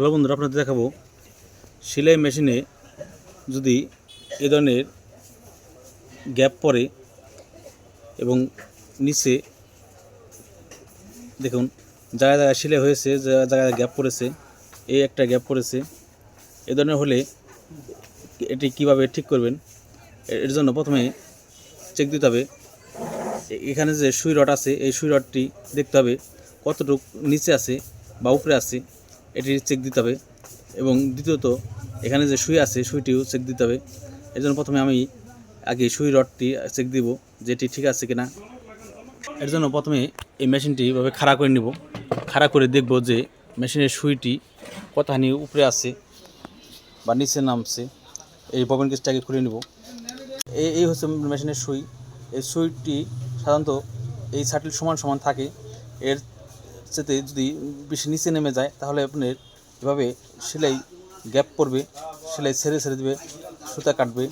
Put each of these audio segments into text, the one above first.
Hello বন্ধুরা, আপনাদের দেখাবো। সেলাই মেশিনে যদি এ ধরনের গ্যাপ পরে এবং নিচে, দেখুন, জায়গায় জায়গায় সেলাই হয়েছে, জায়গায় জায়গায় গ্যাপ পড়েছে, এই একটা গ্যাপ পড়েছে, এ ধরনের হলে এটি কীভাবে ঠিক করবেন? এর জন্য প্রথমে চেক দিতে হবে। এখানে যে সুই রড আছে, এই সুই রডটি দেখতে হবে কতটুকু নিচে আছে বা উপরে আছে। এটি চেক দিতে হবে। এবং দ্বিতীয়ত, এখানে যে সুই আছে, সুইটিও চেক দিতে হবে। এর জন্য প্রথমে আমি আগে সুই রডটি চেক দিব, যে এটি ঠিক আছে কিনা। এর জন্য প্রথমে এই মেশিনটি এভাবে খাড়া করে নিব। খাড়া করে দেখব যে মেশিনের সুইটি কতখানি উপরে আছে বা নিচে নামছে। এই ববেন কেসটাকে খুলে নিব। এই এই হচ্ছে মেশিনের সুই। এই সুইটি সাধারণত এই সার্টেল সমান সমান থাকে। এর সাথে যদি বেশি নিচে নেমে যায়, তাহলে আপনার এভাবে সেলাই গ্যাপ পড়বে সেলাই ছেড়ে ছেড়ে দেবে, সুতা কাটবে।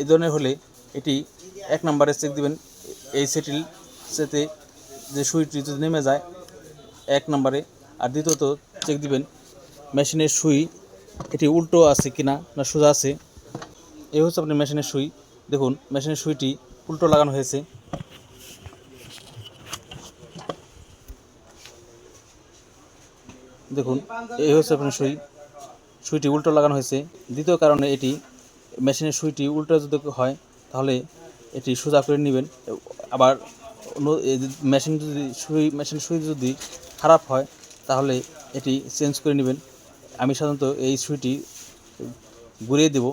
এই ধরনের হলে এটি এক নম্বরে চেক দিবেন। এই সেটিল সাথে যে সুইটি যদি নেমে যায়, এক নম্বরে। আর দ্বিতীয়ত চেক দিবেন, মেশিনের সুই এটি উল্টো আছে কিনা না সোজা আছে। এই হচ্ছে আপনার মেশিনের সুই। দেখুন, মেশিনের সুইটি উল্টো লাগানো হয়েছে। দেখুন, এই হচ্ছে আপনার সুই। সুইটি উল্টো লাগানো হয়েছে। দ্বিতীয় কারণে এটি মেশিনের সুইটি উল্টো যদি হয়, তাহলে এটি সোজা করে নেবেন। আবার মেশিন যদি সুই, মেশিন সুই যদি খারাপ হয়, তাহলে এটি চেঞ্জ করে নেবেন। আমি সাধারণত এই সুইটি ঘুরিয়ে দেব।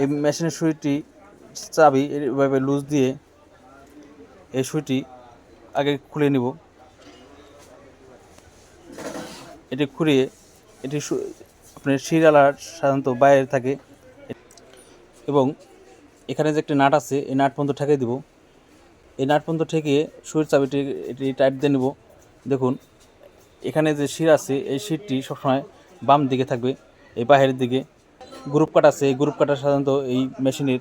এই মেশিনের সুইটি চাবি এভাবে লুজ দিয়ে এই সুইটি আগে খুলে নিব। এটি খুঁড়িয়ে এটি আপনার শিরালার সাধারণত বাইরে থাকে। এবং এখানে যে একটি নাট আছে, এই নাট পর্যন্ত ঠেকে দিব। এই নাট পর্যন্ত ঠেকিয়ে সুইর চাবিটি এটি টাইট দিয়ে নেব। দেখুন, এখানে যে শির আছে, এই শিরটি সবসময় বাম দিকে থাকবে, এই বাহিরের দিকে। গ্রুপ কাট আছে, এই গ্রুপ কাটা সাধারণত এই মেশিনের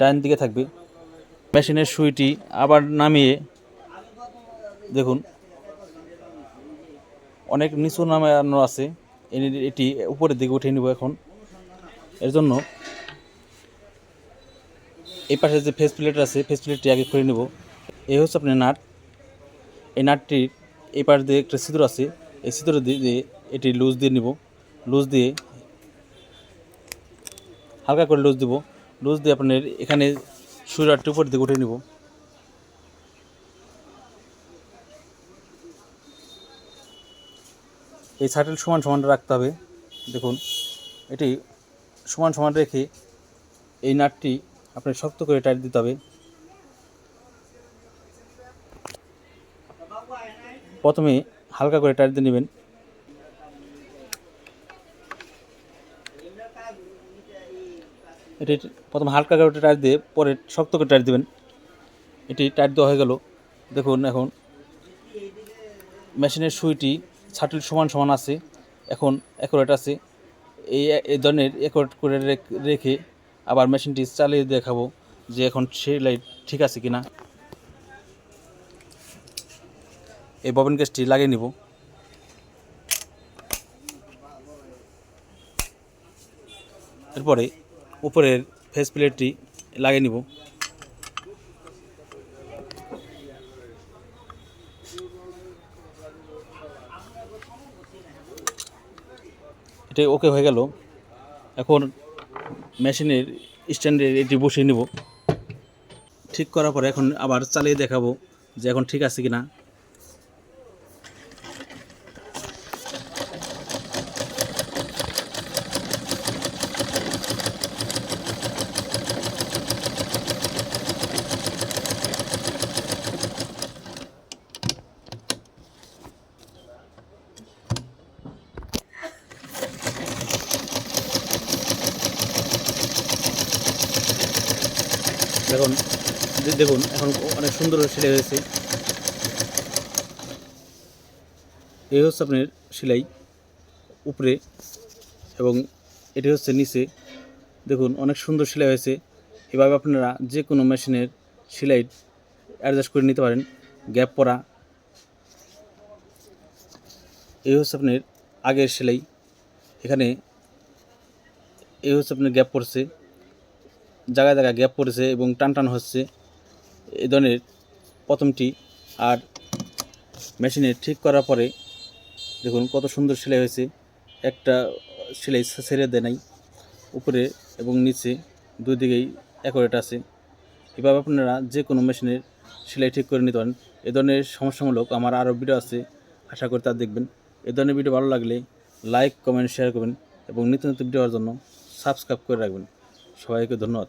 ডান দিকে থাকবে। মেশিনের সুইটি আবার নামিয়ে, দেখুন অনেক নিচু নামানো আছে। এটি উপরের দিকে উঠিয়ে নিব এখন। এর জন্য এই পাশে যে ফেস প্লেট আছে ফেস প্লেটটি আগে খুলে নেব। এই হচ্ছে আপনার নাট। এই নাটটির এই পাশ দিয়ে একটা সিঁদুর আছে। এই সিঁদুর দিয়ে এটি লুজ দিয়ে নিব। লুজ দিয়ে হালকা করে লুজ দিব। লুজ দিয়ে আপনার এখানে সুইরারটি উপর দিকে উঠে নিব। এই সাটেল সমান সমান রাখতে হবে। দেখুন, এটি সমান সমান রেখে এই নাটটি আপনি শক্ত করে টাইট দিতে হবে। প্রথমে হালকা করে টাইট দিয়ে নেবেন। এটি প্রথম হালকা করে টাইট দিয়ে পরে শক্ত করে টাইট দেবেন। এটি টাইট দেওয়া হয়ে গেল। দেখুন, এখন মেশিনের সুইটি ছাটিল সমান সমান আছে, এখন অ্যাকুরেট আছে। এই এই ধরনের অ্যাকুরেট করে রেখ- আবার মেশিনটি চালিয়ে দেখাবো যে এখন সেই লাইট ঠিক আছে কিনা। এই ববিন কেসটি লাগিয়ে নিব। এরপরে উপরের ফেস প্লেটটি লাগিয়ে নিব। এটি ওকে হয়ে গেল। এখন মেশিনের স্ট্যান্ডে এটি বসিয়ে নেব। ঠিক করার পরে এখন আবার চালিয়ে দেখাবো যে এখন ঠিক আছে কি না দেখুন দে- দেখুন, এখন অনেক সুন্দর সেলাই হয়েছে। এই হচ্ছে আপনার সেলাই উপরে এবং এটি হচ্ছে নিচে। দেখুন, অনেক সুন্দর সেলাই হয়েছে। এভাবে আপনারা যে কোনো মেশিনের সেলাই অ্যাডজাস্ট করে নিতে পারেন, গ্যাপ পরা। এই হচ্ছে আপনার আগের সেলাই। এখানে এই হচ্ছে আপনার গ্যাপ পড়ছে। জায়গায় জায়গায় গ্যাপ পড়েছে এবং টান টান হচ্ছে। এ ধরনের প্রথমটি আর মেশিনে ঠিক করার পরে দেখুন কত সুন্দর সেলাই হয়েছে। একটা সেলাই ছেড়ে দেয় নাই, উপরে এবং নিচে দুই দিকেই অ্যাকোরেট আছে। এভাবে আপনারা যে কোনো মেশিনের সেলাই ঠিক করে নিতে পারেন। এ ধরনের সমস্যামূলক আমার আরও ভিডিও আছে, আশা করি তা দেখবেন। এ ধরনের ভিডিও ভালো লাগলে লাইক কমেন্ট শেয়ার করবেন এবং নিত্য নতুন ভিডিও হওয়ার জন্য সাবস্ক্রাইব করে রাখবেন। সবাইকে ধন্যবাদ।